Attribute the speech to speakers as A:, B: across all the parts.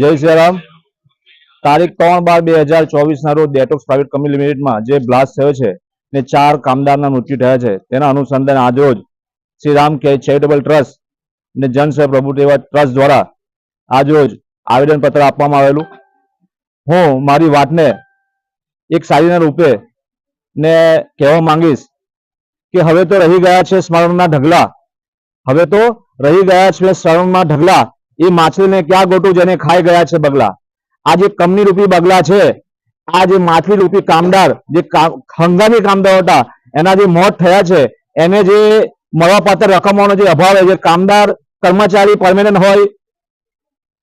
A: જય શ્રી રામ તારીખ ત્રણ બાર બે હજાર ચોવીસ ના રોજ ડેટોક્સ પ્રાઇવેટ કંપની લિમિટેડમાં જે બ્લાસ્ટ થયો છે ને ચાર કામદારના મૃત્યુ થયા છે, તેના અનુસંધાને આજરોજ શ્રી રામ કે ચેરિટેબલ ટ્રસ્ટ ને જનસેવા પ્રભુ એવા ટ્રસ્ટ દ્વારા આજરોજ આવેદનપત્ર આપવામાં આવેલું. હું મારી વાતને એક સારીના રૂપે ને કહેવા માંગીશ કે હવે તો રહી ગયા છે સ્મરણના ઢગલા. હવે તો રહી ગયા છે સ્મરણના ઢગલા. એ માછલીને ક્યાં ગોટું જેને ખાઈ ગયા છે બગલા? આ જે કમની રૂપી બગલા છે. આ જે માછલી રૂપી કામદાર, જે હંગામી કામદાર હતા, એના જે મોત થયા છે, એને જે મળવાપાત્ર રકમોનો જે અભાવ જે કામદાર કર્મચારી પરમેનન્ટ હોય,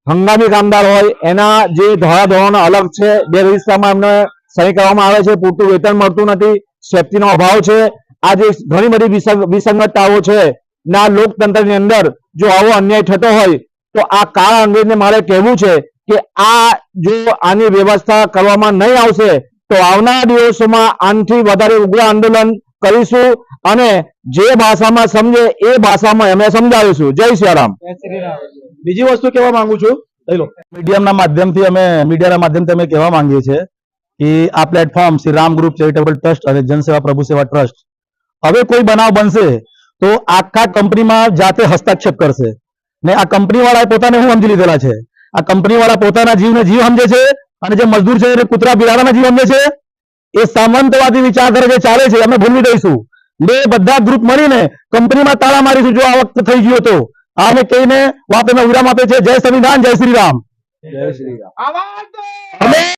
A: હંગામી કામદાર હોય, એના જે ધોરા ધોરણો અલગ છે, બે રજિસ્ટરમાં એમને સહી કરવામાં આવે છે, પૂરતું વેતન મળતું નથી, સેફટીનો અભાવ છે આ જે ઘણી બધી વિસંગ- વિસંગતતાઓ છે. ના લોકતંત્રની અંદર જો આવો અન્યાય થતો હોય તો આ કાળા અંગ્રેજને મારે કહેવું છે કે આ જો આની વ્યવસ્થા કરવામાં નહીં આવશે તો આવનારા દિવસોમાં આનથી વધારે ઉગ્ર આંદોલન કરીશું અને જે ભાષામાં સમજે એ ભાષામાં અમે સમજાવીશું. જય શ્રી રામ.
B: બીજી વસ્તુ કહેવા માંગુ છું. લઈ લો.
C: મીડિયમના માધ્યમથી અમે મીડિયાના માધ્યમથી અમે કહેવા માંગીએ છીએ કે આ platform Shri Ram group charitable trust અને જનસેવા પ્રભુ સેવા ટ્રસ્ટ હવે કોઈ બનાવ બનશે તો આખા કંપનીમાં જાતે હસ્તક્ષેપ કરશે. ને આ કંપની વાળાએ પોતાને શું સમજી લીધેલા છે? આ કંપની વાળા પોતાના જીવને જીવ સમજે છે અને જે મજદૂર છે એને કૂતરા બિલાડાના જીવ સમજે છે? એ સામંતવાદી વિચારધારા જે ચાલે છે અમે ભૂલી દઈશું બે બધા ગ્રુપ મળીને કંપનીમાં તાળા મારીશું. જો આ વખત થઈ ગયો તો આને કહીને વાત વાતનો વિરામ આપે છે. જય સંવિધાન જય શ્રી રામ.
B: જય શ્રી રામ.
C: અમે